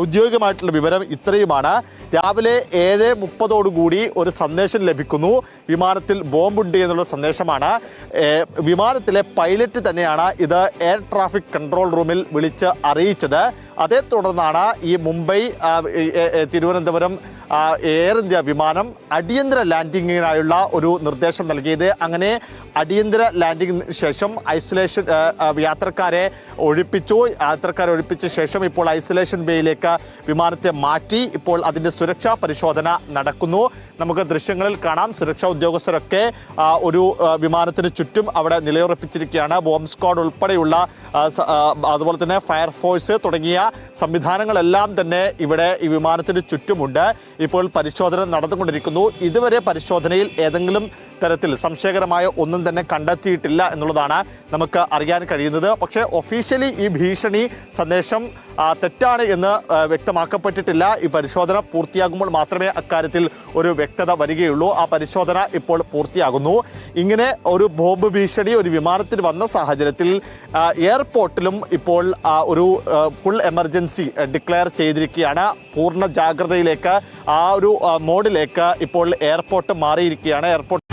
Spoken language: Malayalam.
ഔദ്യോഗികമായിട്ടുള്ള വിവരം ഇത്രയുമാണ്. രാവിലെ ഏഴ് മുപ്പതോടുകൂടി ഒരു സന്ദേശം ലഭിക്കുന്നു. വിമാനത്തിൽ ബോംബുണ്ട് എന്നുള്ള സന്ദേശമാണ്. വിമാനത്തിലെ പൈലറ്റ് തന്നെയാണ് ഇത് എയർ ട്രാഫിക് കൺട്രോൾ റൂമിൽ വിളിച്ച് അറിയിച്ചത്. അതേ തുടർന്നാണ് ഈ മുംബൈ തിരുവനന്തപുരം എയർ ഇന്ത്യ വിമാനം അടിയന്തര ലാൻഡിങ്ങിനായുള്ള ഒരു നിർദ്ദേശം നൽകിയത്. അങ്ങനെ അടിയന്തര ലാൻഡിങ്ങിന് ശേഷം ഐസൊലേഷൻ യാത്രക്കാരെ ഒഴിപ്പിച്ചു. യാത്രക്കാരെ ഒഴിപ്പിച്ച ശേഷം ഇപ്പോൾ ഐസൊലേഷൻ ബേയിലേക്ക് വിമാനത്തെ മാറ്റി. ഇപ്പോൾ അതിന്റെ സുരക്ഷാ പരിശോധന നടക്കുന്നു. നമുക്ക് ദൃശ്യങ്ങളിൽ കാണാം. സുരക്ഷാ ഉദ്യോഗസ്ഥരൊക്കെ ഒരു വിമാനത്തിന് ചുറ്റും അവിടെ നിലയുറപ്പിച്ചിരിക്കുകയാണ്. ബോംബ് സ്ക്വാഡ് ഉൾപ്പെടെയുള്ള അതുപോലെ തന്നെ ഫയർഫോഴ്സ് തുടങ്ങിയ സംവിധാനങ്ങളെല്ലാം തന്നെ ഇവിടെ ഈ വിമാനത്തിന് ചുറ്റുമുണ്ട്. ഇപ്പോൾ പരിശോധന നടന്നുകൊണ്ടിരിക്കുന്നു. ഇതുവരെ പരിശോധനയിൽ ഏതെങ്കിലും തരത്തിൽ സംശയകരമായ ഒന്നും തന്നെ കണ്ടെത്തിയിട്ടില്ല എന്നുള്ളതാണ് നമുക്ക് അറിയാൻ കഴിയുന്നത്. പക്ഷേ ഒഫീഷ്യലി ഈ ഭീഷണി സന്ദേശം തെറ്റാണ് എന്ന് വ്യക്തമാക്കപ്പെട്ടിട്ടില്ല. ഈ പരിശോധന പൂർത്തിയാകുമ്പോൾ മാത്രമേ അക്കാര്യത്തിൽ ഒരു വ്യക്തത വരികയുള്ളൂ. ആ പരിശോധന ഇപ്പോൾ പൂർത്തിയാകുന്നു. ഇങ്ങനെ ഒരു ബോംബ് ഭീഷണി ഒരു വിമാനത്തിൽ വന്ന സാഹചര്യത്തിൽ എയർപോർട്ടിലും ഇപ്പോൾ ഒരു ഫുൾ എമർജൻസി ഡിക്ലെയർ ചെയ്തിരിക്കുകയാണ്. പൂർണ ജാഗ്രതയിലേക്ക് ആ ഒരു മോഡിലേക്ക് ഇപ്പോൾ എയർപോർട്ട് മാറിയിരിക്കുകയാണ്. എയർപോർട്ട്